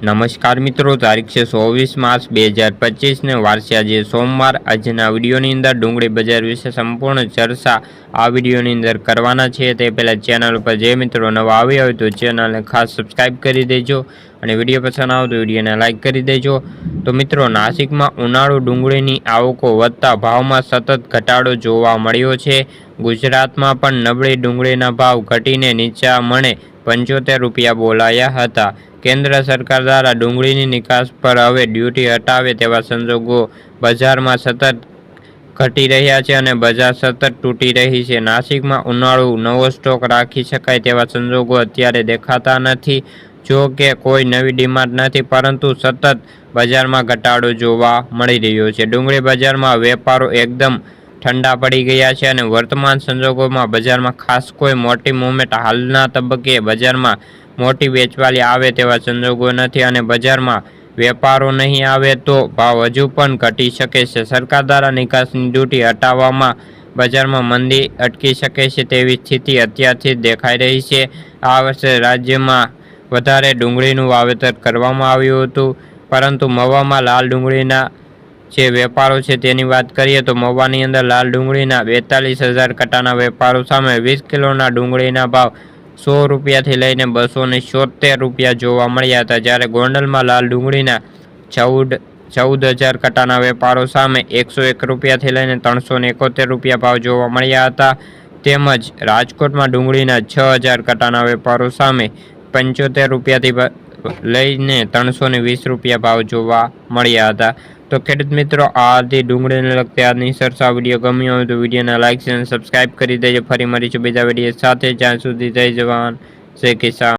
નમસ્કાર મિત્રો, તારીખ છે ચોવીસ માર્ચ બે હજાર પચીસને. વારસે આજે સોમવાર. આજના વિડીયોની અંદર ડુંગળી બજાર વિશે સંપૂર્ણ ચર્ચા આ વિડીયોની અંદર કરવાના છે. તે પહેલાં ચેનલ ઉપર જે મિત્રો નવા આવ્યા હોય તો ચેનલને ખાસ સબસ્ક્રાઈબ કરી દેજો અને વીડિયો પસંદ આવે તો વિડીયોને લાઇક કરી દેજો. તો મિત્રો, નાસિકમાં ઉનાળુ ડુંગળીની આવકો વધતા ભાવમાં સતત ઘટાડો જોવા મળ્યો છે. ગુજરાતમાં પણ નબળી ડુંગળીના ભાવ ઘટીને નીચા મણે પંચોતેર રૂપિયા બોલાયા હતા. કેન્દ્ર સરકાર દ્વારા ડુંગળીની નિકાસ પર હવે ડ્યુટી હટાવે તેવા સંજોગો બજારમાં સતત ઘટી રહ્યા છે અને બજાર સતત તૂટી રહી છે. નાસિકમાં ઉનાળુ નવો સ્ટોક રાખી શકાય તેવા સંજોગો અત્યારે દેખાતા નથી, જો કે કોઈ નવી ડિમાન્ડ નથી, પરંતુ સતત બજારમાં ઘટાડો જોવા મળી રહ્યો છે. ડુંગળી બજારમાં વેપારો એકદમ ઠંડા પડી ગયા છે અને વર્તમાન સંજોગોમાં બજારમાં ખાસ કોઈ મોટી મુવમેન્ટ હાલના તબક્કે બજારમાં મોટી વેચવાલી આવે તેવા સંજોગો નથી અને બજારમાં વેપારો નહીં આવે તો ભાવ હજુ પણ ઘટી શકે છે. સરકાર દ્વારા નિકાસની ડ્યુટી હટાવવામાં બજારમાં મંદી અટકી શકે છે તેવી સ્થિતિ અત્યારથી દેખાઈ રહી છે. આ વર્ષે રાજ્યમાં વધારે ડુંગળીનું વાવેતર કરવામાં આવ્યું હતું, પરંતુ મવામાં લાલ ડુંગળીના જે વેપારો છે તેની વાત કરીએ તો મવાની અંદર લાલ ડુંગળીના બેતાલીસ હજાર કટાના વેપારો સામે વીસ કિલોના ડુંગળીના ભાવ સો રૂપિયાથી લઈને બસો ને છોતેર રૂપિયા જોવા મળ્યા હતા. જ્યારે ગોંડલમાં લાલ ડુંગળીના ચૌદ ચૌદ હજાર કટાના વેપારો સામે એકસો એક રૂપિયાથી લઈને ત્રણસો ને એકોતેર રૂપિયા ભાવ જોવા મળ્યા હતા. તેમજ રાજકોટમાં ડુંગળીના છ હજાર કટાના વેપારો સામે પંચોતેર રૂપિયાથી લઈને ત્રણસો ને વીસ રૂપિયા ભાવ જોવા મળ્યા હતા. તો ખેડૂત મિત્રો, આ હતી ડુંગળીને લગતી આજની સરસા વીડિયો. ગમ્યો હોય તો વિડીયોને લાઇક અને સબસ્ક્રાઇબ કરી દેજો. ફરી મળીશું બીજા વીડિયો સાથે. જ્યાં સુધી જય જવાન, જય કિસાન.